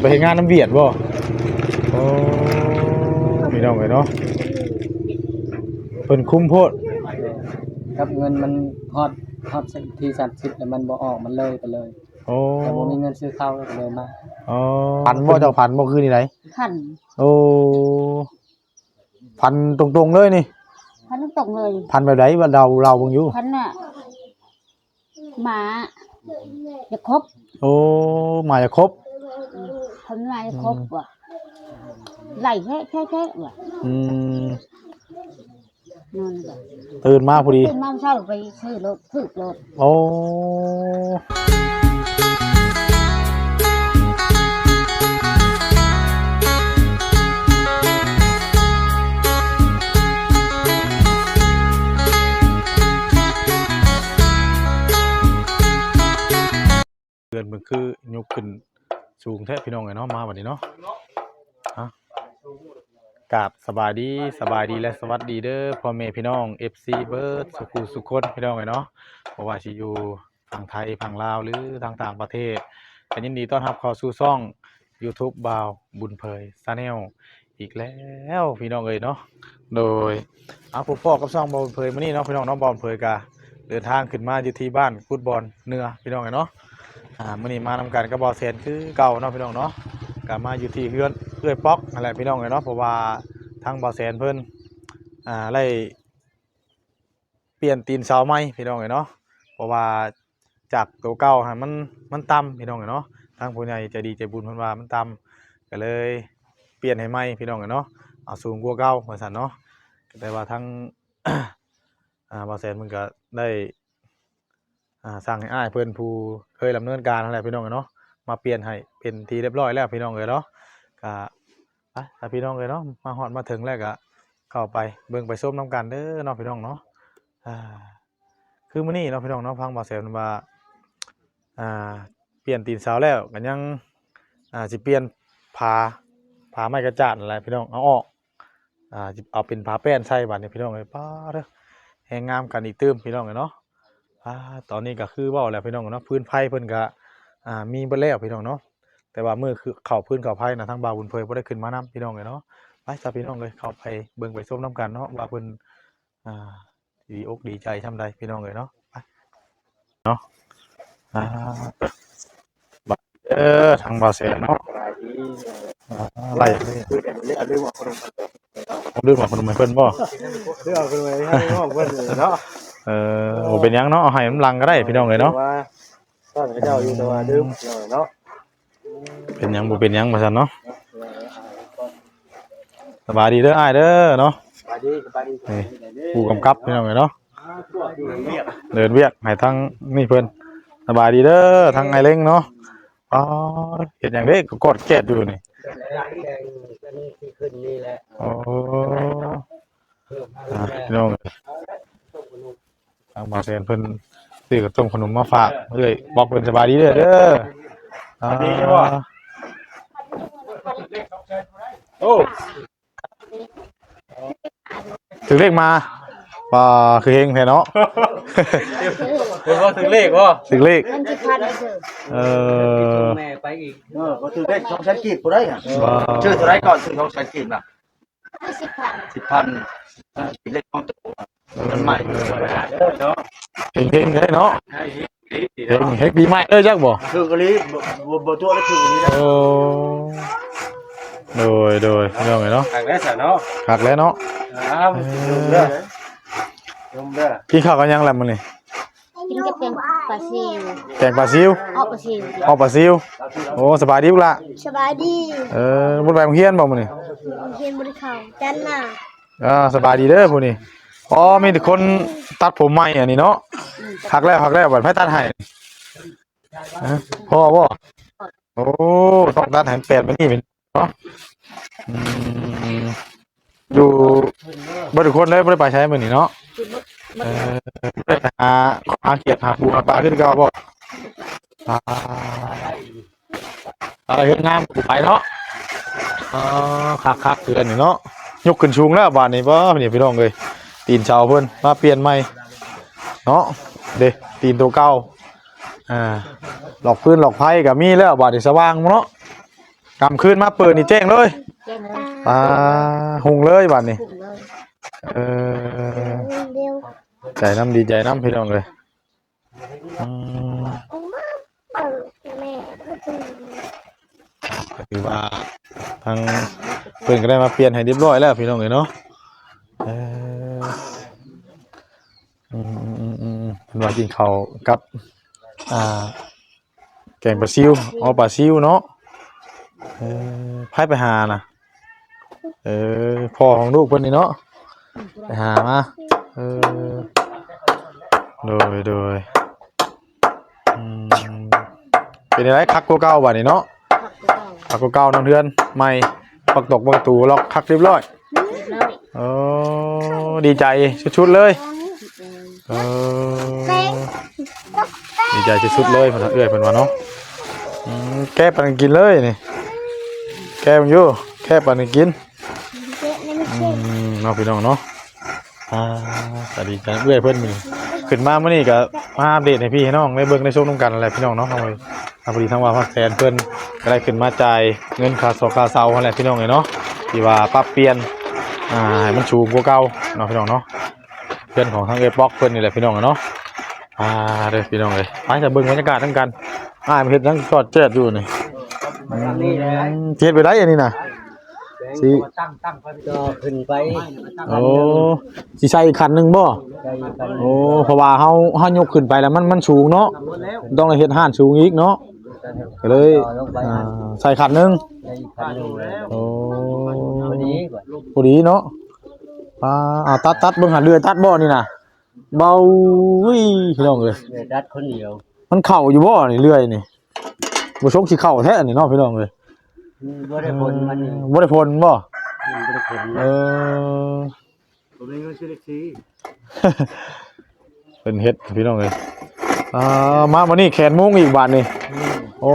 ไปเฮ็ดงานน้ำเวียดบ่โอ้พี่น้องเอ้ยเนาะเพิ่นคุ้มโพดครับเงินมันฮอดฮอดที่สามสิบแต่มันบ่ออกมันเลยไปเลย โอ้แต่บ่มีเงินซื้อข้าวก็เลยมาอ๋อพันบ่เจ้าพันบ่คือนี่ไหนพันโอ้พันตรงๆเลยนี่พันตกเลยพันแบบไหนว่าเราเราเบิ่งอยู่พันน่ะหมาจะครบโอ้มาจะครบ พันมาจะครบว่ะไหลแค่แค่แค่ว่ะอืมนั่นว่ะตื่นมาพอดีตื่นมาเช้าไปซื้อรถถือรถโอ้ เดือนมันคือยกขึ้น สูงแท้พี่น้องไงเนาะมาวันนี้เนาะฮะกราบสบายดีสบายดีและสวัสดีเด้อพ่อแม่พี่น้อง FC เบิร์ดสุขุสุขคนพี่น้องไงเนาะเพราะว่าสิอยู่ฝั่งไทยฝั่งลาวหรือทางต่างประเทศก็ยินดีต้อนรับเข้าสู่ช่อง YouTube บาวบุญเผยซาแนลอีกแล้วพี่น้องเอ้ยเนาะโดยอาผู้พ่อกับช่องบาวบุญเผยมื้อนี้เนาะพี่น้องเนาะบาวบุญเผยกะเดินทางขึ้นมาอยู่ที่บ้านฟุตบอลเนื้อพี่น้องไงเนาะ อ่ามื้อนี้มานำกันกับบอกเซนคือเก่าเนาะพี่น้องเนาะก็มาอยู่ที่เฮือนเอื้อยป๊อกนั่นแหละพี่น้องเลยเนาะเพราะว่าทางบอเซนเพิ่นอ่าไล่เปลี่ยนตีนเสาใหม่พี่น้องเลยเนาะเพราะว่าจากตัวเก่าฮะมันมันต่ำพี่น้องเลยเนาะทางผู้ใหญ่ใจดีใจบุญเพิ่นว่ามันต่ำก็เลยเปลี่ยนให้ใหม่พี่น้องเลยเนาะเอาสูงกว่าเก่าว่าซั่นเนาะแต่ว่าทางอ่าบอเซนมันก็ได้ อ่าสั่งให้อ้ายเพื่อนผู้เคยดำเนินการอะไรพี่น้องเอ้ยเนาะมาเปลี่ยนให้เป็นทีเรียบร้อยแล้วพี่น้องเลยเนาะก็ไปถ้าพี่น้องเลยเนาะมาฮอดมาถึงแล้วก็เข้าไปเบิ่งไปส้มน้ำกันเด้อเนาะพี่น้องเนาะอ่าคือมื้อนี้เนาะพี่น้องเนาะฟังบ่าวแซมว่าอ่าเปลี่ยนตีนเสาแล้วก็ยังอ่าสิเปลี่ยนผาผาไม้กระจาดอะไรพี่น้องเอาออกอ่าเอาเป็นผาแป้นใส่บัดนี้พี่น้องเลยป้าเด้อแหงงามกันอีกเติมพี่น้องเลยเนาะ อ่าตอนนี้ก็คือเว่าแล้วพี่น้องเนาะพื้นไผ่เพิ่นก็อ่ามีเบ่แล้วพี่น้องเนาะแต่ว่ามือคือเข้าพื้นเข้าไผ่นะทางบาวบุญเผยบ่ได้ขึ้นมานํพี่น้องเลยเนาะไปซะพี่น้องเลยเข้าไปเบิ่งไปชมนํกันเนาะว่าเพิ่นอ่าดีอกดีใจทำใดพี่น้องเลยเนาะไปเนาะอ่าบัดเออทางบาวแสนเนาะอ่าไล่ผมลืมว่าคนใหม่เพิ่นบ่เรื่องเป็นไงให้ห้องเพิ่นเนาะ เออโอ้เป็นหยังเนาะเอาให้มันลังก็ได้พี่น้องเลยเนาะว่าตอนเจ้าอยู่แต่ว่าดื่มเนาะเป็นหยังบ่เป็นหยังมาซั่นเนาะสบายดีเด้ออ้ายเด้อเนาะสบายดีสบายดีนี่ผู้กำกับพี่น้องเอ้ยเนาะอยู่เรียบเดินเวียกให้ทั้งนี่เพิ่นสบายดีเด้อทั้งไอ้เล้งเนาะอ๋อเฮ็ดหยังเด้ก็กดแก๊สอยู่นี่หลายแรงที่ขึ้นนี่แหละโอ้อะพี่น้องเอ้ย ทางบาเซนเพิ่นซื้อกระต้มขนมมาฝากเอ้ยบอกเพิ่นสบายดีเด้อเด้ออ่าโอ้ถึงเลขมาว่าคือเฮงแท้เนาะเพิ่นว่าถึงเลขบ่ถึงเลขเงินสิพันเถอะเออแม่ไปอีกเออก็ถือได้สองแสนกีบกูได้อะว้าวชื่อเท่าไรก่อนชื่อสองแสนกีบน่ะสิบพันสิบพันอ่าเลขของตัวมันใหม่ เนาะเฮงเฮงเลยเนาะเฮงเฮงปีใหม่เลยจักบ่คือกะลีบ่บ่ตัวได้คือกะลีนะโอ้โดยโดยพี่น้องเอ้ยเนาะทางได้ซะเนาะหักแล้วเนาะอ้าวดื่มเด้อดื่มเด้อกินข้าวกันยังแล้วมื้อนี้กินกับแกงปลาซิวแกงปลาซิวออกปลาซิวออกปลาซิวโอ้สบายดีพุ่นล่ะสบายดีเออบ่ไปโรงเรียนบ่มื้อนี้เรียนบริเขาจันน่ะอ่าสบายดีเด้อพุ่นนี่ อ๋อมีแต่คนตัดผมใหม่อันนี้เนาะหักแล้วหักแล้วบัดไผตัดให้ฮะพ่อบ่โอ้ต้องตัดให้แปดมันนี่เป็นเนาะอืมอยู่บ่ทุกคนเลยบ่ได้ไปใช้มื้อนี้เนาะเออไปหาหาเขียดหาปูหาปลาขึ้นก็บอกอ่าอะไรเฮ็ดงามกูไปเนาะอ๋อคักคักๆคือนนี้เนาะยกขึ้นชูงแล้วบานนี้บ่นี่พี่น้องเอ้ย ตีนเชาเพิ่นมาเปลี่ยนใหม่เนาะเด้ตีนตัวเก่าอ่าหลอกพื้นหลอกไผ่ก็มีแล้วบาดนี้สว่างเนาะกำคืนมาเปิดนี่แจ้งเลยแจ้งเลยปลาหุงเลยบัดนี้ถูกเลยเออใจน้ำดีใจน้ำพี่น้องเลยอืมก็ถือว่าทางเพิ่นก็ได้มาเปลี่ยนให้เรียบร้อยแล้วพี่น้องเลยเนาะเอออืมอืมอืมอืมเพิ่นว่ากินข้าวกับ อ่า แกงปลาซิวอ๋อปลาซิวเนาะเออไผไปหาน่ะ เออพ่อของลูกเพิ่นนี่เนาะไปหามาเออโดยโดยอืมเป็นอะไรคักกว่าเก่าบัดนี้เนาะผักก็ต้องคักกว่าเก่าน้องเทือนใหม่ปักตกปักตูล็อกคักเรียบร้อยเลยโอ้ดีใจชุดๆเลย เออดีใจชุดเลยเพิ่นว่าเอื้อยเพิ่นว่าเนาะอืมแก้ปันกินเลยนี่ แก้มันอยู่แก้ปันกินอืมเนาะพี่น้องเนาะอ่าก็ดีใจเอื้อยเพิ่นนี่ขึ้นมาเมื้อนี้ก็มาอัปเดตให้พี่ให้น้องได้เบิ่งได้ชมนํกันนั่นแหละพี่น้องเนาะเอาไว้เอาพอดีทั้งว่าพักแทนเพิ่นก็ได้ขึ้นมาจ่ายเงินค่าสอค่าเซานั่นแหละพี่น้องเอ้ยเนาะที่ว่าปรับเปลี่ยนอ่าให้มันสูงกว่าเก่าเนาะพี่น้องเนาะ เพื่อนของทางเอป็อกเพื่อนนี่แหละพี่น้องอะเนาะอ่าเด้อพี่น้องเลยไปจะเบิ่งบรรยากาศทั้งกันอ่ามันเฮ็ดทั้งกอดเจ็ดอยู่นี่อืมเฮ็ดไปได้อันนี้น่ะสิตั้งตั้งก็ขึ้นไปโอ้สิใช้อีกคันหนึงบ่ใจกันโอ้เพราะว่าเฮาเฮายกขึ้นไปแล้วมันมันสูงเนาะต้องได้เฮ็ดห้านสูงอีกเนาะก็เลยอ่าใส่คันหนึงใจกันอยู่แล้วโอ้วันนี้ก่อนพอดีเนาะ อ่าอ่าตัดตัดเบิ่งหาเรือตัดบ่นี่น่ะเบาอุ้ยพี่น้องเอ้ยเลยดัดคนเดียวมันเข่าอยู่บ่นี่เรื่อยนี่บ่ชกสิเข่าแท้นี่เนาะพี่น้องเอ้ยบ่ได้ผลมันนี่บ่ได้ผลบ่บ่ได้ผลเออผมมีเงินซื้อเล็กซี เป็นเฮ็ดพี่น้องเอ้ย อ่ามาวันนี้แขนมุ้งอีกบาทนี่โอ้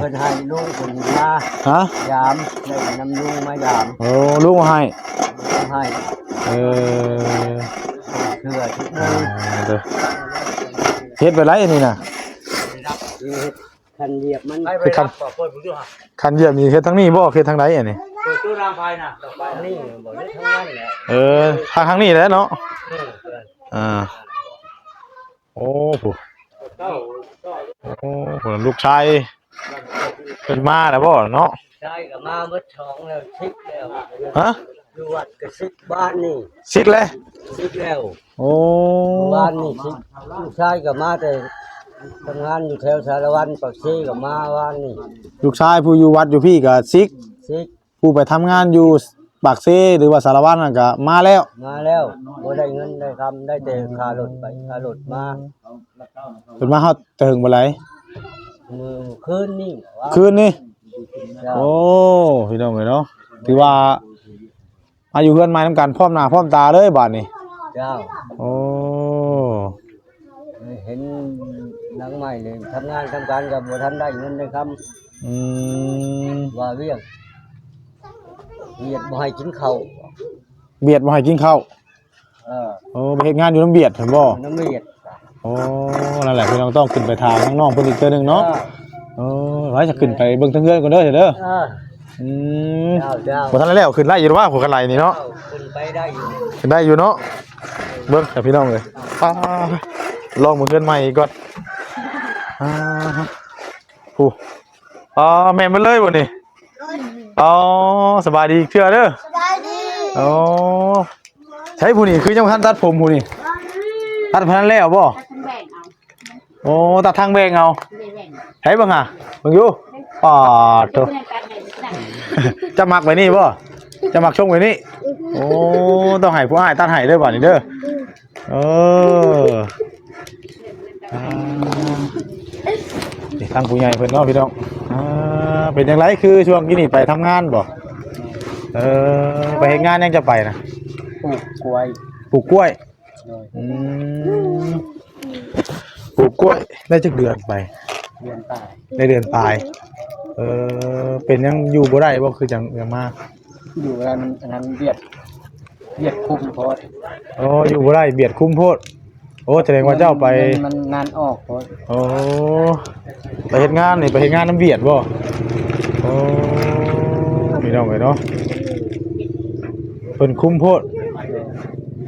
เพิ่นให้ลูกเพิ่นมา ฮะยามได้นำลุงมายามโอ้ลูกมาให้ให้เออเชื่อทุกนึอ่างเด้อเฮ็ดไปไรอันนี้น่ะคันเหยียบมันคือคันคันเหยียบนี่เฮ็ดทั้งนี้บ่เฮ็ดทั้งใดอันนี้เปิดตู้รางไฟน่ะดอกไฟนี่บ่ได้ทั้งนั้นแหละเออทางทางนี้แหละเนาะอ่า โอ้โหโอ้โหลูกชายเป็นมาแล้วบ่เนาะใช่ก็มาเบิดช่องแล้วชิกแล้วฮะดูวัดก็ชิกบ้านนี่สิกเลยชิกแล้วโอ้บ้านนี่ชิกลูกชายก็มาแต่ทำงานอยู่แถวสารวันปักซีก็มาบ้านนี่ลูกชายผู้อยู่วัดอยู่พี่ก็ซิกชิกผู้ไปทำงานอยู่ ปากเซหรือว่าสารวัตรนั่นก็มาแล้ว มาแล้วบ่ได้เงินได้คำได้แต่ค่ารถไปค่ารถมาเพิ่นมาเฮาแต่ถึงบ่ไหลมือคืนนี่ว่าคืนนี้เจ้าโอ้พี่น้องเอ้ยเนาะถือว่ามาอยู่เพื่อนไม้นํกันพร้อมหน้าพร้อมตาเลยบัดนี้เจ้าโอ้เห็นหนังใหม่เลยทำงานทำการกับบ่ทันได้เงินได้คอืมำว่าเวียง เวียดบ่ให้กินข้าวเบียดบ่ให้กินข้าวเออโอ้ไปเฮ็ดงานอยู่น้ำเบียดเห็นบ่น้ำเวียดโอ้นั่นแหละพี่น้องต้องขึ้นไปทางน้องๆเพิ่นอีกเทื่อหนึงเนาะโอ้ไว้จะขึ้นไปเบิ่งทางเฮือนก่อนเด้อเด้อเอออืมเจ้าเจ้าบ่ทันได้แล้วขึ้นไล่อยู่ว่าหัวกันไหลนี่เนาะขึ้นไปได้อยู่ขึ้นได้อยู่เนาะเบิ่งแต่พี่น้องเอ้ยป้าลองมือเฮือนใหม่อีกก่อนอ่าผู้อ๋อแม่นเบิดเลยบ่นี่ อ๋อสบายดีเชื่อเด้อสบายดีอ๋อใช้ผู้นี่คือยังบ่ทันตัดผมผู้นี่ตัดพันแล้วบ่ถ้าฉันแบ่งเอาโอ้ตัดทางแบงเอาไม่ได้แบ่งใช้บ้างอะมึงอยู่ปอดโถเพื่อนกันเลยสั่งจะมักไว้นี่บ่จะมักช่วงไว้นี่โอ้ต้องให้ผู้อ้ายตัดให้เด้อบ่นี่เด้อเอออ่า นี่ทางผู้ใหญ่เพิ่นเนาะพี่น้องอ่าเป็นจังไดคือช่วงนี้นี่ไปทำงานบ่เออไปเฮ็ดงานยังจะไปนะปลูกกล้วยปลูกกล้วยโดยอืมปลูกกล้วยได้จักเดือนไป เรียนตายในเดือนปลาย เออ เป็นยังอยู่บ่ได้บ่คือจังยังมากอยู่กันอันนั้นเวียดเวียดคุมโพดอ๋ออยู่บ่ได้เบียดคุ้มโพด โอ้แสดงว่าเจ้าไปมันนานออกโพดโอ้ไปเฮ็ดงานนี่ไปเฮ็ดงานน้ำเบียดบ่โอ้พี่น้องเอ้ยเนาะเพิ่นคุ้มโพด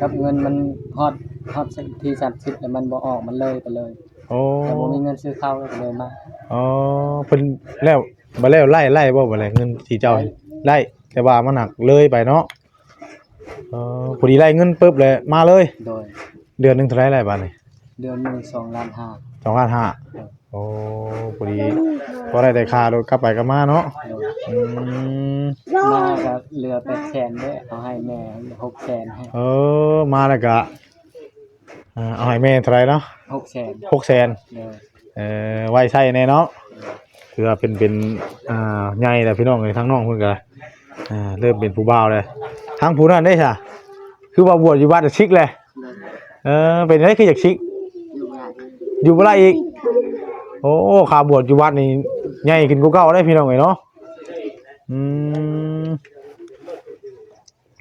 กับเงินมันฮอดฮอดที่สามสิบแต่มันบ่ออกมันเลยไปเลยโอ้แต่บ่มีเงินซื้อข้าวก็เลยมาอ๋อเพิ่นแล้วบ่แล้วไล่ไล่บ่บ่แล้วเงินที่เจ้าไล่แต่ว่ามันหนักเลยไปเนาะเออพอดีไล่เงินปุ๊บเลยมาเลยโดย เดือนหนึงเท่าไหร่ไล่บาทนี่เดือนหนึ่งสองล้านห้าสองล้านห้าโอ้พอดีพอได้แต่ค่ารถกลับไปกลับมาเนาะโดยอืมมาก็เหลือแปดแสนด้วยเอาให้แม่หกแสนให้เออมาแล้วก็อ่าเอาให้แม่เท่าไหร่เนาะหกแสนหกแสนโดยเอ่อไว้ใช้แน่เนาะคือว่าเป็นเป็นอ่าใหญ่แหละพี่น้องเลยทั้งน้องเพิ่นก็อ่าเริ่มเป็นผู้บ่าวเลยทั้งผู้นั้นได้ซะคือว่าบวชอยู่บ้านจะชิกเลย เออ เป็นได้คืออยากชิกอยู่บ่ได้อีก โอ้ขาบวชอยู่วัดนี่ใหญ่ขึ้นกว่าเก่าได้พี่น้องเอ้ยเนาะอืม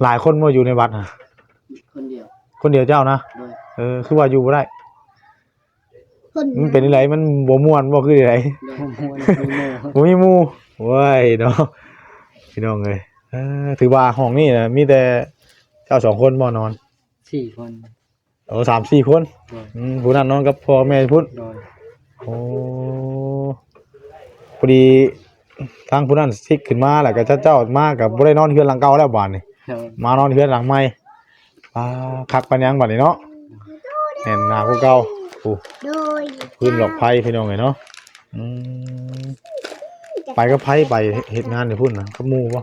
หลายคนมาอยู่ในวัดน่ะคนเดียวคนเดียวเจ้านะโดยเออคือว่าอยู่บ่ได้ คนมันเป็นอะไรมันบ่ม่วนบ่คืออะไร โดยมีโม่บ่มีหมู่เว้ยเนาะพี่น้องเอ้ยเออถือว่าห้องนี้น่ะมีแต่เจ้าสองคนบ่นอนสี่คน โอ้สามสี่คนโดยอืมผู้นั้นนอนกับพ่อแม่พุ่นโดยโอ้พอดีทางผู้นั้นซิกขึ้นมาแล้วก็เจ้าเจ้ามากับบ่ได้นอนเฮือนหลังเก่าแล้วบาดนี่โดยมานอนเฮือนหลังใหม่อ่าคักปันยังบัดนี้เนาะแน่นหนากูเก่าโอ้โดยพื้นหลอกไผพี่น้องไงเนาะอืมไปก็ไผไปเฮ็ดงานในพุ่นน่ะกับหมู่บ่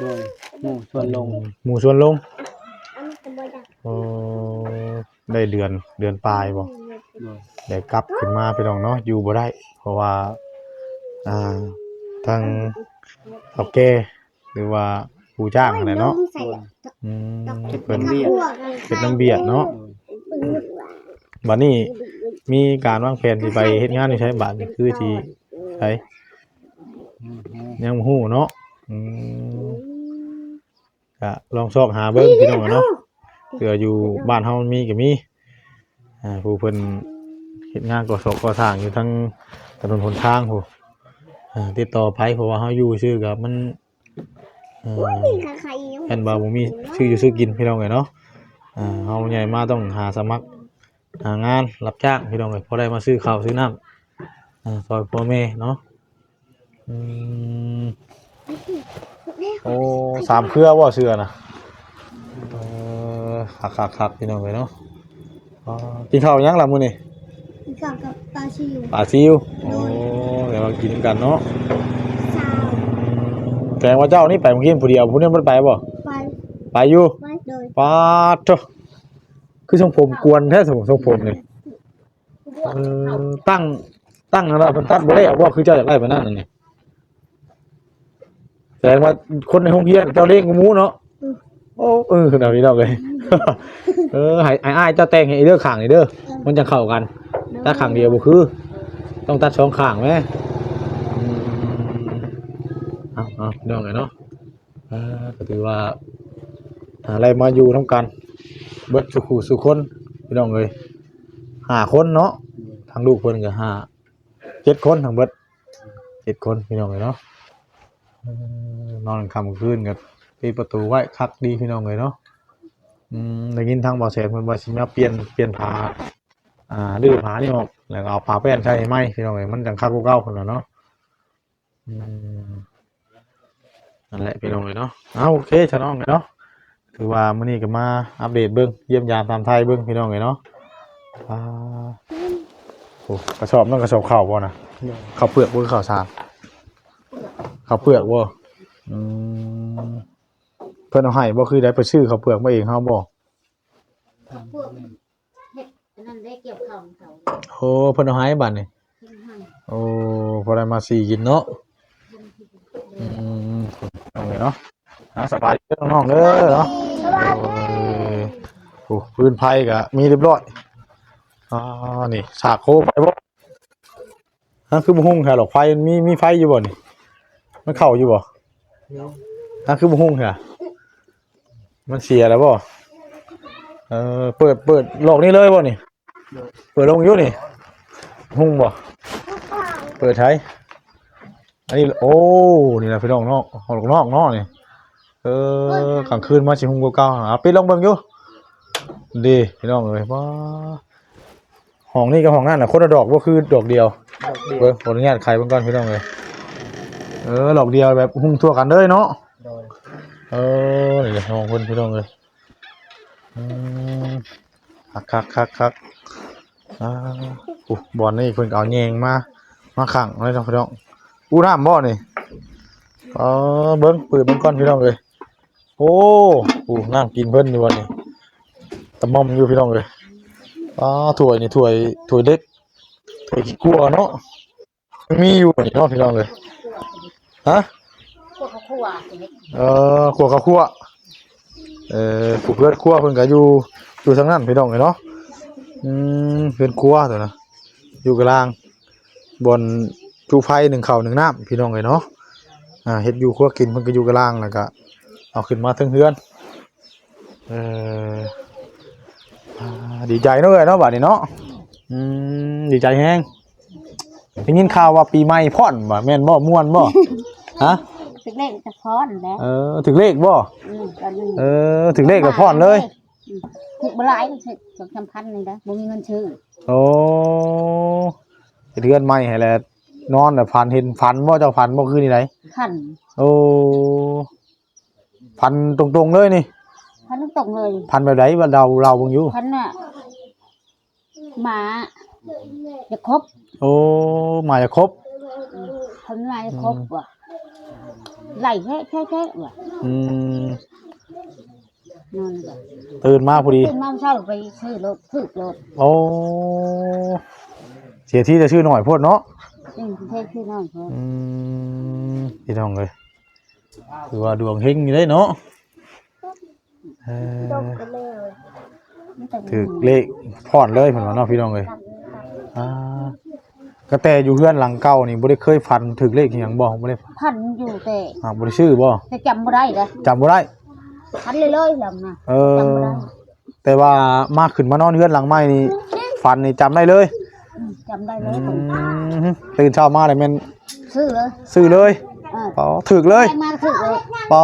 โดยหมู่ส่วนลงหมู่ชวนลงโอ้ ได้เดือนเดือนปลายบ่โดยได้กลับขึ้นมาพี่น้องเนาะอยู่บ่ได้ เพราะว่าอ่าทางเฒ่าแก่หรือว่าผู้จ้างนั่นแหละเนาะใส่อืมเก็บเพิ่นเงินเบี้ยเป็นน้ำเบียดเนาะโดยบัดนี้มีการวางแผนสิไปเฮ็ดงานอยู่ใช้บาทนี่คือสิใช้อืมยังบ่ฮู้เนาะอืมก็ลองซอกหาเบิ่งพี่น้องเนาะ เผื่ออยู่บ้านเฮามันมีก็มีอ่าผู้เพิ่นเฮ็ดงานก่อสร้างก่อสร้างอยู่ทั้งถนนหนทางผู้อ่าติดต่อไผเพราะว่าเฮาอยู่ชื่อกับมันเอ่อใครแม่นบ่บ่มีชื่ออยู่ชื่อกินพี่น้องเอ้ยเนาะอ่าเฮาใหญ่มาต้องหาสมัครหางานรับจ้างพี่น้องเอ้ยพอได้มาซื้อข้าวซื้อน้ำอ่าซอยพ่อแม่เนาะอืมโอ้สามเครือบ่เสื้อน่ะเอ อคักๆๆพี่น้องเอ้ยเนาะอ๋อกินข้าวยังล่ะมื้อนี้กับกับตาชิวปลาซิวโอ้เดี๋ยวมากินกันเนาะสาวแกงว่าเจ้านี่ไปเมื่อกี้ผู้เดียวผู้นี้บ่ได้ไปบ่ไปไปอยู่ไปโดยปาดเถอะคือทรงผมกวนแท้ทรงทรงผมนี่เออตั้งตั้งนะเพิ่นตัดบ่ได้เอาว่าคือเจ้าอยากได้ปานนั้นน่ะนี่แสดงว่าคนในห้องเรียนเจ้าเลี้ยงงูเนาะ โอ้เออขนาดนี้ดอกเลยเออให้ให้อ้เจ้าแต่งให้เด้อขางนี่เด้อมันจะเข้ากันถ้าขางเดียวบ่คือ ต้องตัดสองขางแหมอืมเอาเอาพี่น้องเนาะก็ถือว่าอะไรมาอยู่ทำกัน เบิดสุขุสุคนพี่น้องเลยห้าคนเนาะทางลูกเพิ่นก็ห้าเจ็ดคนทางเบิดเจ็ดคนพี่น้องเลยเนาะนอนคำคืนกับ ปิดประตูไว้คักดีพี่น้องเลยเนาะอืมได้ยินทางบ่อแสนเพิ่นว่สิมาเปลี่ยนเปลี่ยนผ้าอ่าดื้อผ้านี่ออกแล้วก็เอาผ้าแป้นใส่ไหมพี่น้องเลยมันจังคักกว่าเก่าพุ่นน่ะเนาะอืมนั่นแหละพี่น้องเลยเนาะเอาโอเคชะน้องเลยเนาะถือว่ามื้อนี้ก็มาอัปเดตเบิ่งเยี่ยมยามตามไทยเบิ่งพี่น้องเอ้ยเนาะอ่าโอ้กระสอบนั่นกระสอบข้าวบ่นะข้าวเปลือกบ่ข้าวสารข้าวเปลือกบ่อืม เพิ่นเอาให้บ่คือได้ไปซื้อข้าวเปลือกมาเองเฮาบ่พวกเฮ็ดอันนั้นได้เกี่ยวข้าวของเขาโอ้เพิ่นเอาให้บัดนี่เพิ่นให้โอ้พอได้มาสีกินเนาะอืมเอาเลยเนาะอ่าสบายดีน้องๆเด้อเนาะโอ้ยโอ้พื้นไผ่ก็มีเรียบร้อยอ่านี่สากโคไปบ่ฮะคือบ่ฮู้แค่หรอกไฟมันมีมีไฟอยู่บ่นี่มันเข้าอยู่บ่ฮะคือบ่ฮู้แค่ มันเสียแล้วบ่เออเปิดเปิดโลกนี้เลยบ่นี่ เปิดลงอยู่นี่ฮู้บ่เปิดใช้อันนี้โอ้นี่แหละพี่น้องเนาะห้องนอกเนาะนี่เออกลางคืนมาสิหุงเก่าๆอะปิดลองเบิ่งอยู่ดีพี่น้องเอ้ยว้าห้องนี้กับห้องนั่นน่ะคนละดอกบ่คือดอกเดียวดอกเดียวเบิ่งขออนุญาตใครเบิ่งก่อนพี่น้องเอ้ยเออดอกเดียวแบบหุงทั่วกันเลยเนาะโดย เออนี่แหละห้องเพิ่นพี่น้องเอ้ยอืมคักคักคักคักอ่าอู้บอลนี่เพิ่นก็เอาแยงมา มาขังเนาะพี่น้องอู้น้ำบ่นี่เออเบิ้งปิดเบิ้งก้อนพี่น้องเลยโอ้โหนั่งกินเพิ่นอยู่วันนี้ตะม่อมอยู่พี่น้องเลยอ๋อถ้วยนี่ถ้วยถ้วยเล็กถ้วยขี้กลัวเนาะมีอยู่นี่เนาะพี่น้องเลยฮะ คั่วเออขัวข้าวคั่วเออผู้เพื่อนคั่วเพิ่นก็อยู่อยู่ทางนั้นพี่น้องเลยเนาะอืมเพื่อนคั่วตัวนะอยู่กลางบนจูไฟหนึ่งเข่าหนึ่งน้ำพี่น้องเลยเนาะอ่าเฮ็ดอยู่ครัวกินเพิ่นก็อยู่กลางแล้วก็เอาขึ้นมาเทิงเฮือนเออดีใจเนาะเอ้ยเนาะบัดนี้เนาะอืมดีใจแฮงได้ยินข่าวว่าปีใหม่พ่อนบ่แม่นบ่ม่วนบ่ฮะ ถึงเลขจะพอนแล้วเออถึงเลขบ่อืมตอนนี้เออถึงเลขก็พ่อนเลยอืมถูกบ่หลายถึกสองสามพันนี่นะบ่มีเงินซื้อโอ้เฮ็ดเฮือนใหม่ให้แหละนอนน่ะฝันเห็นฝันบ่เจ้าฝันบ่คืนนี่ไดพันโอ้ฝันตรงๆเลยนี่พันตรงๆเลยฝันแบบใดว่าเราเราเบิ่งอยู่ พันน่ะหมาจะครบโอ้มาจะครบพันมาจะครบว่ะ ไหลแค่แค่แค่ว่ะอืมนอนว่ะตื่นมาพอดีตื่นมาเช้าไปซื้อรถซื้อรถโอ้เสียที่จะชื่อหน่อยโพดเนาะอืมเท่ที่นอนเขาอืมพี่น้องเลยคือว่าดวงเฮงอยู่ได้เนาะเออถือเลขพอดเลยเหมือนว่าเนาะพี่น้องเลยอ่า กระแตอยู่เพื่อนหลังเก่านี่บ่ได้เคยฟันถึกเลขอหย่างบ่บ่ได้พันอยู่แต่อ่าบ่ได้ชื่อบ่แต่จำบ่ได้เลยจำบ่ได้ พันเลยเลยๆลำนะเออ จำบ่ได้แต่ว่ามากขึ้นมานอนเพื่อนหลังใหม่นี่ฟันนี่จำได้เลยอืมจำได้เลอืยผมมตื่นเช้ามาเลยแม่นซื้อเลยซื้อเลยเอออ๋อถึกเลยได้มาซื้อเลยปอ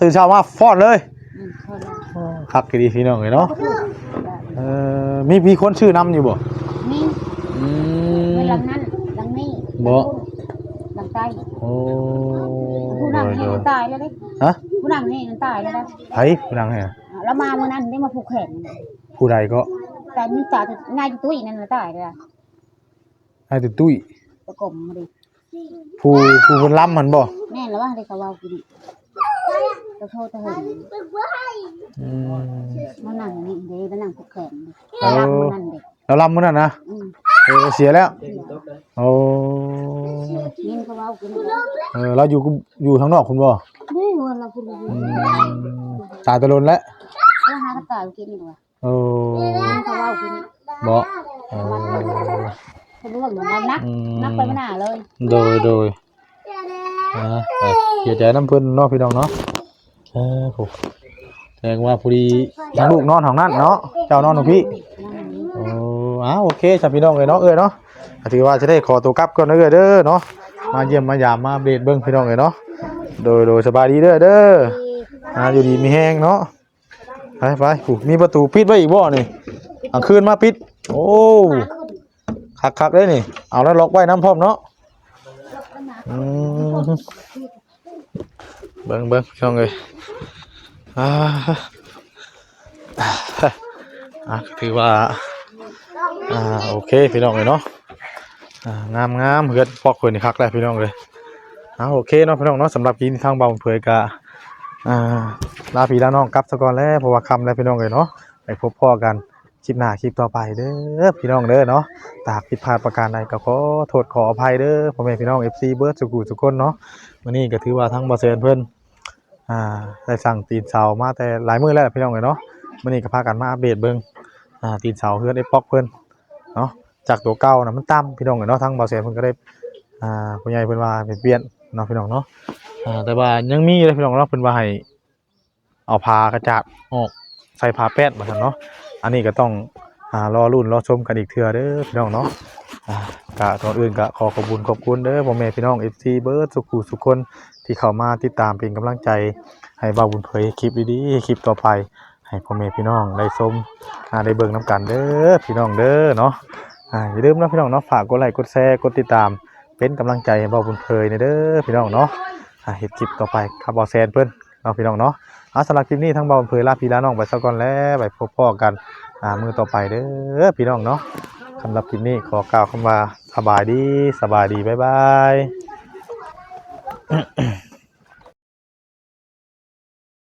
ตื่นเช้ามาฟอดเลยอืมพอแล้วครับก็ดีพี่น้องเลยเนาะเออมีมีคนชื่อนำอยู่บ่นี่อืไม่ม หลังนั้นหลังนี้บ่ หลังใต้โอ้ผู้โดนั่งยนี่โดยมันตายแล้วเด้ฮะผู้นั่งนี่มันตายแล้วนะไผผู้ดังแห่แล้วมาเมื่อนั้นได้มาผูกแขนผู้ใดก็แต่นี่ตาง่ายตุ้ยนั่นน่ะตายเลยอะให้ตุ้ยตุ้ยประกบมาดิผู้ผู้เพิ่นล้ำมันบ่แม่นแล้วว่าได้กะเว่ากินจะโทษจะเห็นอืมมานั่งนี่เด้มานั่งผูกแขนดิเออรักมานั่นเด็ก แล้วล้ำมื้อนั้นนะอืมเออเสียแล้วโอ้ยินก็เว่ากินเออเราอยู่กุอยู่ทางนอกคุณบ่นี่วันเราคุณดูอืมตายตะลนแล้วว่าหากระต่ายกินดีกว่าโอ้เขาเว่ากินบ่โอ้เขาเรื่องเหมือนเรานัก อืม นักไปไม่น่าเลยโดยโดยอ่าไปเสียใจน้ำเพิ่นเนาะพี่น้องเนาะเออโหแสดงว่าพอดีทั้งลูกนอนของนั่นเนาะเจ้านอนของพี่นั่งนี่โอ้ อ้าโอเคจ้ะพี่น้องเอ้ยเนาะเอ้ยเนาะก็ถือว่าจะได้ขอตัวกลับก่อนเด้อเด้อเนาะมาเยี่ยมมายามมาอัปเดเบิ่งพี่น้องเอ้ยเนาะโดยโดยสบายดีเด้อเด้ออ่าอยู่ดีมีแฮงเนาะไปไปมีประตูปิดไว้อีกบ่นี่กลางคืนมาปิด โอ้คักๆเลยนี่ เอาแล้วล็อกไว้น้ำพร้อมเนาะเบิ่งเบิ่งช่องเลยอ่าอะถือว่า อ่าโอเคพี่น้องเลยเนาะอ่างามงามเฮือนพอกเพิ่นนี่คักแล้วพี่น้องเลยอ่าโอเคเนาะพี่น้องเนาะสำหรับกินทางเบาเผยกะอ่าลาพี่ลาน้องกลับซะก่อนแล้วเพราะว่าคำแล้วพี่น้องเลยเนาะไปพบพ่อกันคลิปหน้าคลิปต่อไปเด้อพี่น้องเด้อเนาะตากผิดพลาดประการใดก็ขอโทษขออภัยเด้อพ่อแม่พี่น้อง FC เบิร์ดสุกุทุกคนเนาะวันนี้ก็ถือว่าทั้งบอเซนเพิ่อนอ่าได้สั่งตีนเสามาแต่หลายมื้อแล้วพี่น้องเอ้ยเนาะวันนี้ก็พากันมาอัปเดตเบิง อ่าตีนเสาเพื่อนไอ้ปอกเพิ่อนเนาะจากตัวเก่านะมันต่ำพี่น้องเนาะทั้งบอเซนเพิ่นก็ได้อ่าผู้ใหญ่เพิ่นว่าเปลี่ยนเนาะพี่น้องเนาะอ่าแต่ว่ายังมีเลยพี่น้องเนาะเพิ่นว่าให้เอาผ้ากระจาดออกใส่ผ้าแป้นมาซั่นเนาะอันนี้ก็ต้องอ่ารอรุ่นรอชมกันอีกเทื่อเด้อพี่น้องเนาะอ่ากะก่อนอื่นก็ขอขอบคุณขอบคุณเด้อพ่อแม่พี่น้อง FC เบิร์ดสุขุสุขคนที่เข้ามาติดตามเป็นกำลังใจให้บ่าวบุญเผยคลิปดีๆคลิปต่อไป ให้พ่อแม่พี่น้องได้ชมได้เบิ่งน้ำกันเด้อพี่น้องเด้อเนาะอ่าอย่าลืมนะพี่น้องเนาะฝากกดไลค์กดแชร์กดติดตาม เป็นกำลังใจให้บ่าวบุญเผยในเด้อพี่น้องเนาะอ่าเฮ็ดคลิปต่อไปครับบ่าวแซนเพิ่นเนาะพี่น้องเนาะอ่าสำหรับคลิปนี้ทั้งบ่าวบุญเผยลาพี่ลาน้องไปซะก่อนแล้วไปพบพ่อกันอ่ามือต่อไปเด้อพี่น้องเนาะสำหรับคลิปนี้ขอกล่าวคำว่าสบายดีสบายดีบ๊ายบาย